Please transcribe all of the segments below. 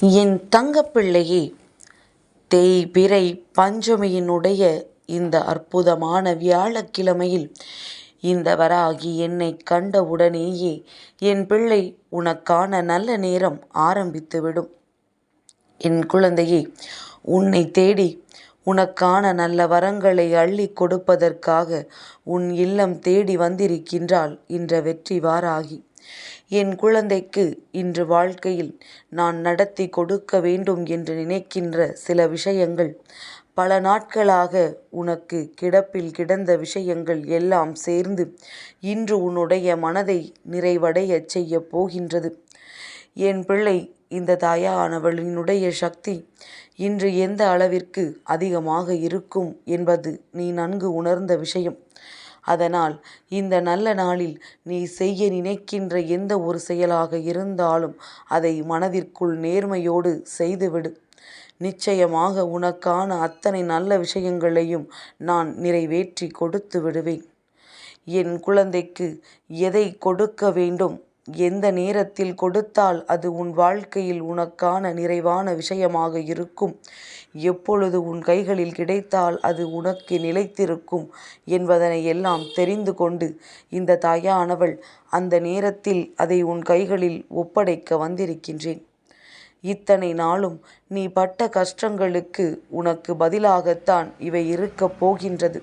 என் தங்கப்பிள்ளையே தேய்பிறை பஞ்சமியினுடைய இந்த அற்புதமான வியாழக்கிழமையில் இந்த வராகி கண்ட கண்டவுடனேயே என் பிள்ளை உனக்கான நல்ல நேரம் ஆரம்பித்துவிடும். என் குழந்தையே உன்னை தேடி உனக்கான நல்ல வரங்களை அள்ளிக் கொடுப்பதற்காக உன் இல்லம் தேடி வந்திருக்கின்றாள் இந்த வெற்றி வாராகி. என் குழந்தைக்கு இன்று வாழ்க்கையில் நான் நடத்தி கொடுக்க வேண்டும் என்று நினைக்கின்ற சில விஷயங்கள். பல நாட்களாக உனக்கு கிடப்பில் கிடந்த விஷயங்கள் எல்லாம் சேர்ந்து இன்று உன்னுடைய மனதை நிறைவடையச் செய்யப் போகின்றது. என் பிள்ளை இந்த தாயானவளினுடைய சக்தி இன்று எந்த அளவிற்கு அதிகமாக இருக்கும் என்பது நீ நன்கு உணர்ந்த விஷயம். அதனால் இந்த நல்ல நாளில் நீ செய்ய நினைக்கின்ற எந்த ஒரு செயலாக இருந்தாலும் அதை மனதிற்குள் நேர்மையோடு செய்துவிடு. நிச்சயமாக உனக்கான அத்தனை நல்ல விஷயங்களையும் நான் நிறைவேற்றி கொடுத்து விடுவேன். என் குழந்தைக்கு எதை கொடுக்க வேண்டும்? எந்த நேரத்தில் கொடுத்தால் அது உன் வாழ்க்கையில் உனக்கான நிறைவான விஷயமாக இருக்கும். எப்பொழுது உன் கைகளில் கிடைத்தால் அது உனக்கு நிலைத்திருக்கும் என்பதனை எல்லாம் தெரிந்து கொண்டு இந்த தாயானவள் அந்த நேரத்தில் அதை உன் கைகளில் ஒப்படைக்க வந்திருக்கின்றேன். இத்தனை நாளும் நீ பட்ட கஷ்டங்களுக்கு உனக்கு பதிலாகத்தான் இவை இருக்கப் போகின்றது.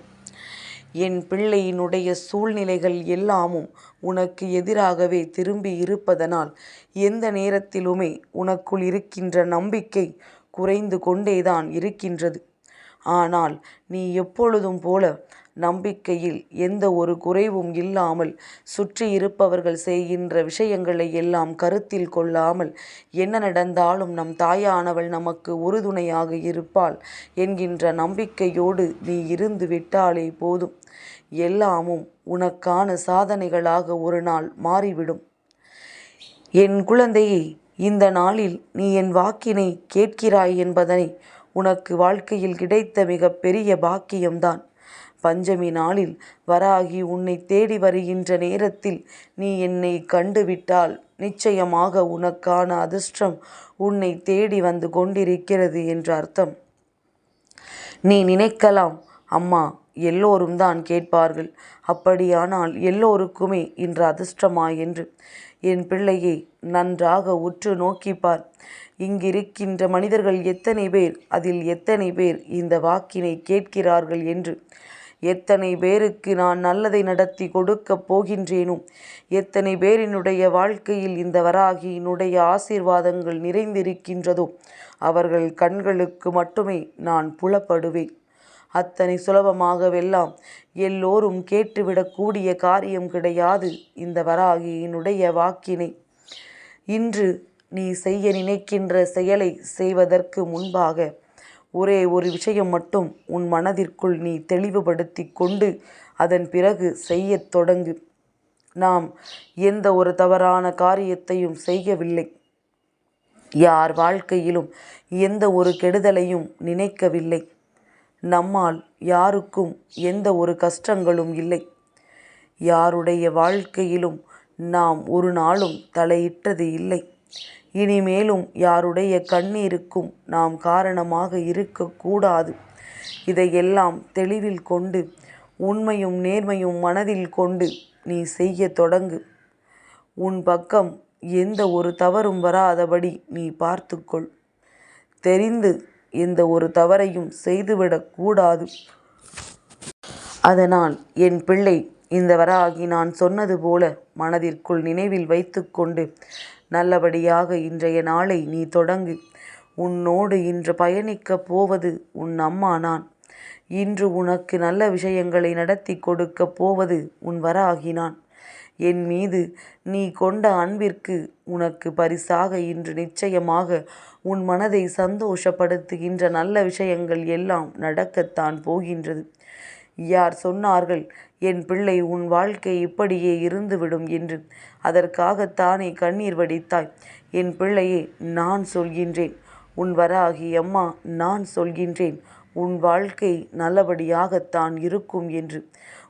என் பிள்ளையினுடைய சூழ்நிலைகள் எல்லாமும் உனக்கு எதிராகவே திரும்பி இருப்பதனால் எந்த நேரத்திலுமே உனக்குள் இருக்கின்ற நம்பிக்கை குறைந்து கொண்டேதான் இருக்கின்றது. ஆனால் நீ எப்பொழுதும் போல நம்பிக்கையில் எந்த ஒரு குறைவும் இல்லாமல் சுற்றி இருப்பவர்கள் செய்கின்ற விஷயங்களை எல்லாம் கருத்தில் கொள்ளாமல் என்ன நடந்தாலும் நம் தாயானவள் நமக்கு உறுதுணையாக இருப்பாள் என்கின்ற நம்பிக்கையோடு நீ இருந்து விட்டாலே போதும். எல்லாமும் உனக்கான சாதனைகளாக ஒரு நாள் மாறிவிடும். என் குழந்தையை இந்த நாளில் நீ என் வாக்கினை கேட்கிறாய் என்பதனை உனக்கு வாழ்க்கையில் கிடைத்த மிக பெரிய பாக்கியம்தான். பஞ்சமி நாளில் வராகி உன்னை தேடி வருகின்ற நேரத்தில் நீ என்னை கண்டுவிட்டால் நிச்சயமாக உனக்கான அதிர்ஷ்டம் உன்னை தேடி வந்து கொண்டிருக்கிறது என்ற அர்த்தம். நீ நினைக்கலாம் அம்மா எல்லோரும் தான் கேட்பார்கள். அப்படியானால் எல்லோருக்குமே இன்று அதிர்ஷ்டமா என்று? என் பிள்ளையை நன்றாக உற்று நோக்கிப்பார் இங்கிருக்கின்ற மனிதர்கள் எத்தனை பேர் அதில் எத்தனை பேர் இந்த வாக்கினை கேட்கிறார்கள் என்று? எத்தனை பேருக்கு நான் நல்லதை நடத்தி கொடுக்கப் போகின்றேனோ? எத்தனை பேரினுடைய வாழ்க்கையில் இந்த வராகியினுடைய ஆசீர்வாதங்கள் நிறைந்திருக்கின்றதோ? அவர்கள் கண்களுக்கு மட்டுமே நான் புலப்படுவேன். அத்தனை சுலபமாகவெல்லாம் எல்லோரும் கேட்டுவிடக்கூடிய காரியம் கிடையாது இந்த வராகியினுடைய வாக்கினை. இன்று நீ செய்ய நினைக்கின்ற செயலை செய்வதற்கு முன்பாக ஒரே ஒரு விஷயம் மட்டும் உன் மனதிற்குள் நீ தெளிவுபடுத்தி கொண்டு அதன் பிறகு செய்யத் தொடங்கு. நாம் எந்த ஒரு தவறான காரியத்தையும் செய்யவில்லை. யார் வாழ்க்கையிலும் எந்த ஒரு கெடுதலையும் நினைக்கவில்லை. நம்மால் யாருக்கும் எந்த ஒரு கஷ்டங்களும் இல்லை. யாருடைய வாழ்க்கையிலும் நாம் ஒரு நாளும் தலையிட்டது இல்லை. இனிமேலும் யாருடைய கண்ணீருக்கும் நாம் காரணமாக இருக்கக்கூடாது இதையெல்லாம் தெளிவில் கொண்டு உண்மையும் நேர்மையும் மனதில் கொண்டு நீ செய்ய தொடங்கு. உன் பக்கம் எந்த ஒரு தவறும் வராதபடி நீ பார்த்துக்கொள். தெரிந்து எந்த ஒரு தவறையும் செய்துவிடக்கூடாது அதனால் என் பிள்ளை இந்த வராகி நான் சொன்னது போல மனதிற்குள் நினைவில் வைத்துக்கொண்டு நல்லபடியாக இன்றைய நாளை நீ தொடங்கு. உன்னோடு இன்று பயணிக்கப் போவது உன் அம்மா நான். இன்று உனக்கு நல்ல விஷயங்களை நடத்தி கொடுக்கப் போவது உன் வராகினான் என் மீது நீ கொண்ட அன்பிற்கு உனக்கு பரிசாக இன்று நிச்சயமாக உன் மனதை சந்தோஷப்படுத்துகின்ற நல்ல விஷயங்கள் எல்லாம் நடக்கத்தான் போகின்றது. யார் சொன்னார்கள் என் பிள்ளை உன் வாழ்க்கை இப்படியே இருந்துவிடும் என்று. அதற்காகத்தானே கண்ணீர் வடித்தாய். என் பிள்ளையே நான் சொல்கின்றேன். உன் வராகி அம்மா நான் சொல்கின்றேன். உன் வாழ்க்கை நல்லபடியாகத்தான் இருக்கும் என்று.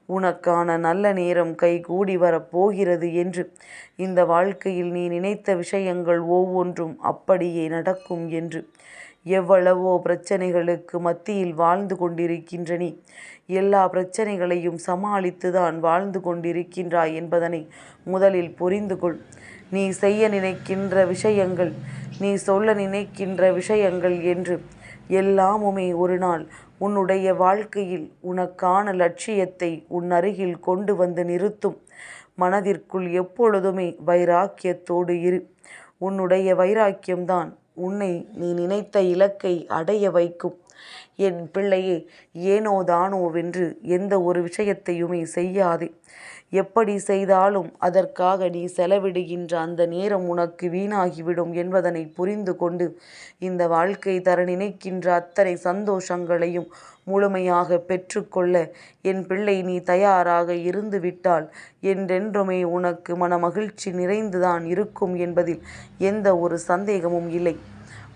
உனக்கான நல்ல நேரம் கைகூடி வரப்போகிறது என்று. இந்த வாழ்க்கையில் நீ நினைத்த விஷயங்கள் ஒவ்வொன்றும் அப்படியே நடக்கும் என்று. எவ்வளவோ பிரச்சனைகளுக்கு மத்தியில் வாழ்ந்து கொண்டிருக்கின்ற நீ எல்லா பிரச்சனைகளையும் சமாளித்துதான் வாழ்ந்து கொண்டிருக்கின்றாய் என்பதனை முதலில் புரிந்து கொள். நீ செய்ய நினைக்கின்ற விஷயங்கள் நீ சொல்ல நினைக்கின்ற விஷயங்கள் என்று எல்லாமுமே ஒரு நாள் உன்னுடைய வாழ்க்கையில் உனக்கான லட்சியத்தை உன் அருகில் கொண்டு வந்து நிறுத்தும். மனதிற்குள் எப்பொழுதுமே வைராக்கியத்தோடு இரு. உன்னுடைய வைராக்கியம்தான் உன்னை நீ நினைத்த இலக்கை அடைய வைக்கும். என் பிள்ளையே ஏனோ தானோவென்று எந்த ஒரு விஷயத்தையுமே செய்யாதே. எப்படி செய்தாலும் அதற்காக நீ செலவிடுகின்ற அந்த நேரம் உனக்கு வீணாகிவிடும் என்பதனை புரிந்து கொண்டு இந்த வாழ்க்கை தர நினைக்கின்ற அத்தனை சந்தோஷங்களையும் முழுமையாக பெற்றுக்கொள்ள என் பிள்ளை நீ தயாராக இருந்துவிட்டால் என்றென்றுமே உனக்கு மன மகிழ்ச்சி நிறைந்துதான் இருக்கும் என்பதில் எந்த ஒரு சந்தேகமும் இல்லை.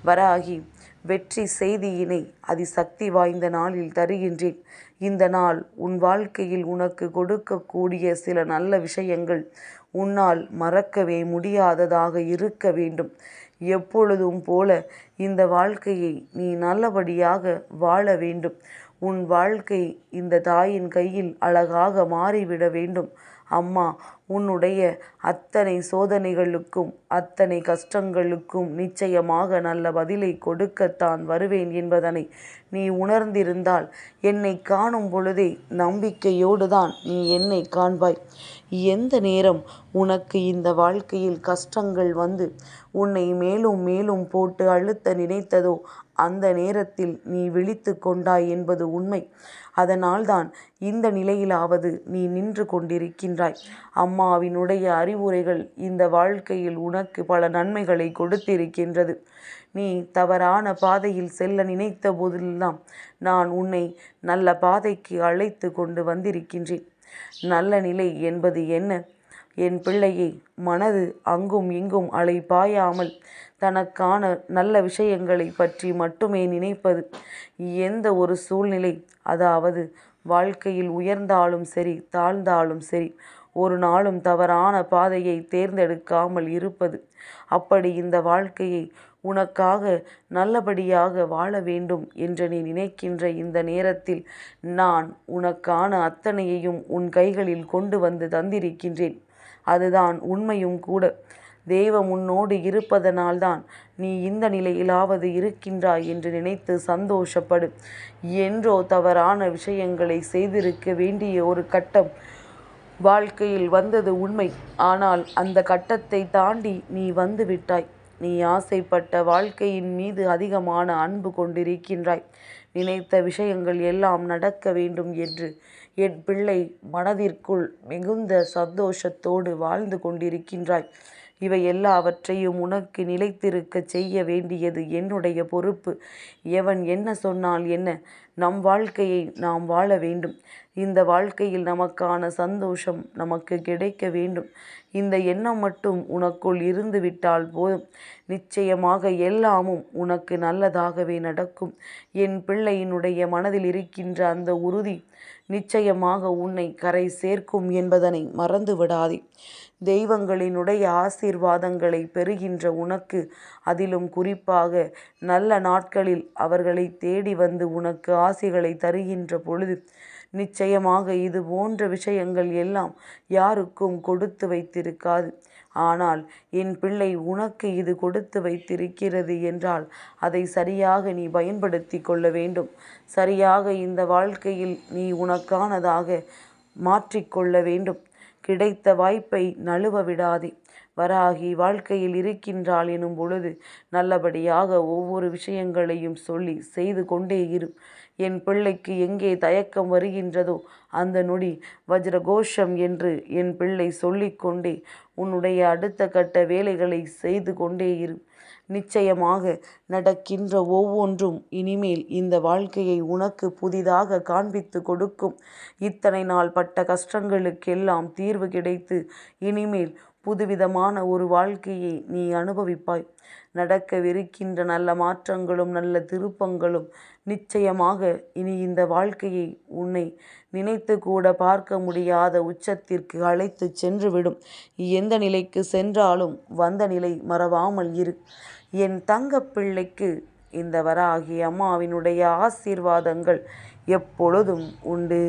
வராகி வெற்றி செய்தியினை அதிசக்தி வாய்ந்த நாளில் தருகின்றேன். இந்த நாள் உன் வாழ்க்கையில் உனக்கு கொடுக்கக்கூடிய சில நல்ல விஷயங்கள் உன்னால் மறக்கவே முடியாததாக இருக்க வேண்டும். எப்பொழுதும் போல இந்த வாழ்க்கையை நீ நல்லபடியாக வாழ வேண்டும். உன் வாழ்க்கை இந்த தாயின் கையில் அழகாக மாறிவிட வேண்டும். அம்மா உன்னுடைய அத்தனை சோதனைகளுக்கும் அத்தனை கஷ்டங்களுக்கும் நிச்சயமாக நல்ல பதிலை கொடுக்கத்தான் வருவேன் என்பதனை நீ உணர்ந்திருந்தால் என்னை காணும் பொழுதே நம்பிக்கையோடு தான் நீ என்னை காண்பாய். எந்த நேரம் உனக்கு இந்த வாழ்க்கையில் கஷ்டங்கள் வந்து உன்னை மேலும் மேலும் போட்டு அழுத்த நினைத்ததோ அந்த நேரத்தில் நீ விழித்து கொண்டாய் என்பது உண்மை. அதனால்தான் இந்த நிலையிலாவது நீ நின்று கொண்டிருக்கின்றாய். அம்மாவினுடைய அறிவுரைகள் இந்த வாழ்க்கையில் உனக்கு பல நன்மைகளை கொடுத்திருக்கின்றது. நீ தவறான பாதையில் செல்ல நினைத்த போதெல்லாம் நான் உன்னை நல்ல பாதைக்கு அழைத்து கொண்டு வந்திருக்கின்றேன். நல்ல நிலை என்பது என்ன? என் பிள்ளையை மனது அங்கும் இங்கும் அலை பாயாமல் தனக்கான நல்ல விஷயங்களை பற்றி மட்டுமே நினைப்பது எந்த ஒரு சூழ்நிலை? அதாவது வாழ்க்கையில் உயர்ந்தாலும் சரி தாழ்ந்தாலும் சரி ஒரு நாளும் தவறான பாதையை தேர்ந்தெடுக்காமல் இருப்பது அப்படி இந்த வாழ்க்கையை உனக்காக நல்லபடியாக வாழ வேண்டும் என்று நீ நினைக்கின்ற இந்த நேரத்தில் நான் உனக்கான அத்தனையையும் உன் கைகளில் கொண்டு வந்து தந்திருக்கின்றேன். அதுதான் உண்மையும் கூட. தெய்வம் உன்னோடு இருப்பதனால்தான் நீ இந்த நிலையிலாவது இருக்கின்றாய் என்று நினைத்து சந்தோஷப்படு. என்றோ தவறான விஷயங்களை செய்திருக்க வேண்டிய ஒரு கட்டம் வாழ்க்கையில் வந்தது உண்மை. ஆனால் அந்த கட்டத்தை தாண்டி நீ வந்து விட்டாய். நீ ஆசைப்பட்ட வாழ்க்கையின் மீது அதிகமான அன்பு கொண்டிருக்கின்றாய். நினைத்த விஷயங்கள் எல்லாம் நடக்க வேண்டும் என்று என் பிள்ளை மனதிற்குள் மிகுந்த சந்தோஷத்தோடு வாழ்ந்து கொண்டிருக்கின்றாய். இவை எல்லாவற்றையும் உனக்கு நிலைத்திருக்கச் செய்ய வேண்டியது என்னுடைய பொறுப்பு. எவன் என்ன சொன்னால் என்ன? நம் வாழ்க்கையை நாம் வாழ வேண்டும். இந்த வாழ்க்கையில் நமக்கான சந்தோஷம் நமக்கு கிடைக்க வேண்டும். இந்த எண்ணம் மட்டும் உனக்குள் இருந்துவிட்டால் போதும். நிச்சயமாக எல்லாமும் உனக்கு நல்லதாகவே நடக்கும். என் பிள்ளையினுடைய மனதில் இருக்கின்ற அந்த உறுதி நிச்சயமாக உன்னை கரை சேர்க்கும் என்பதனை மறந்து விடாதே. தெய்வங்களினுடைய ஆசீர்வாதங்களை பெறுகின்ற உனக்கு அதிலும் குறிப்பாக நல்ல நாட்களில் அவர்களை தேடி வந்து உனக்கு ஆசைகளை தருகின்ற பொழுது நிச்சயமாக இது போன்ற விஷயங்கள் எல்லாம் யாருக்கும் கொடுத்து வைத்திருக்காது. ஆனால் என் பிள்ளை உனக்கு இது கொடுத்து வைத்திருக்கிறது என்றால் அதை சரியாக நீ பயன்படுத்தி கொள்ள வேண்டும். சரியாக இந்த வாழ்க்கையில் நீ உனக்கானதாக மாற்றிக்கொள்ள வேண்டும். கிடைத்த வாய்ப்பை நழுவ விடாதே. வராகி வாழ்க்கையில் இருக்கின்றாள் எனும் பொழுது நல்லபடியாக ஒவ்வொரு விஷயங்களையும் சொல்லி செய்து கொண்டே இரு. என் பிள்ளைக்கு எங்கே தயக்கம் வருகின்றதோ அந்த நொடி வஜ்ரகோஷம் என்று என் பிள்ளை சொல்லிக்கொண்டே உன்னுடைய அடுத்த கட்ட வேலைகளை செய்து கொண்டே இரு. நிச்சயமாக நடக்கின்ற ஒவ்வொன்றும் இனிமேல் இந்த வாழ்க்கையை உனக்கு புதிதாக காண்பித்து கொடுக்கும். இத்தனை நாள் பட்ட கஷ்டங்களுக்கெல்லாம் தீர்வு கிடைத்து இனிமேல் புதுவிதமான ஒரு வாழ்க்கையை நீ அனுபவிப்பாய். நடக்கவிருக்கின்ற நல்ல மாற்றங்களும் நல்ல திருப்பங்களும் நிச்சயமாக இனி இந்த வாழ்க்கையை உன்னை நினைத்து கூட பார்க்க முடியாத உச்சத்திற்கு அழைத்து சென்றுவிடும். எந்த நிலைக்கு சென்றாலும் வந்த நிலை மறவாமல் இரு. என் தங்க பிள்ளைக்கு இந்த வராகி அம்மாவினுடைய ஆசீர்வாதங்கள் எப்பொழுதும் உண்டு.